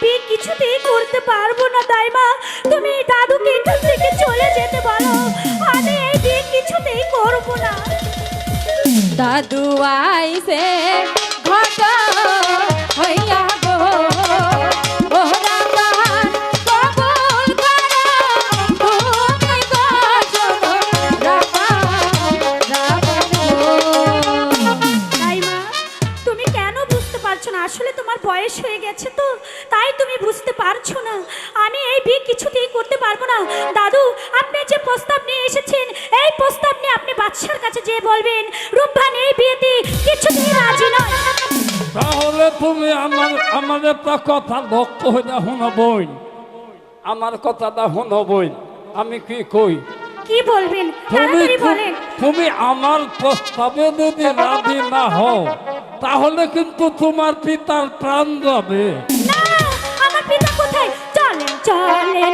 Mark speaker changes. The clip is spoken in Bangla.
Speaker 1: বিয়ে কিছুতেই করতে পারব না তাই মা তুমি দাদুকে এখান থেকে চলে যেতে বলো। আমি এই বিয়ে কিছুতেই করব না।
Speaker 2: দাদু আইসে ঘট
Speaker 1: আসলে তোমার বয়স হয়ে গেছে তো তাই তুমি বুঝতে পারছ না। আমি এই বিয়ে কিছুতেই করতে পারব না। দাদু আপনি যে প্রস্তাব নিয়ে এসেছেন এই প্রস্তাব নিয়ে আপনি বাদশার কাছে যেয়ে বলবেন রূপবান এই বিয়েতে কিছুতেই রাজি নয়।
Speaker 3: তাহলে তুমি আমার আমার একটা কথা লক্ষ্য হইয়া শুনো বইন আমার কথাটা শুনো বইন আমি কি কই?
Speaker 1: কি বলবেন?
Speaker 3: তুমি
Speaker 1: বলেন।
Speaker 3: তুমি আমার প্রস্তাবে যদি রাজি না হও তাহলে কিন্তু তোমার পিতার প্রাণ যাবে।
Speaker 1: না আমার পিতা কোথায়? চলেন চলেন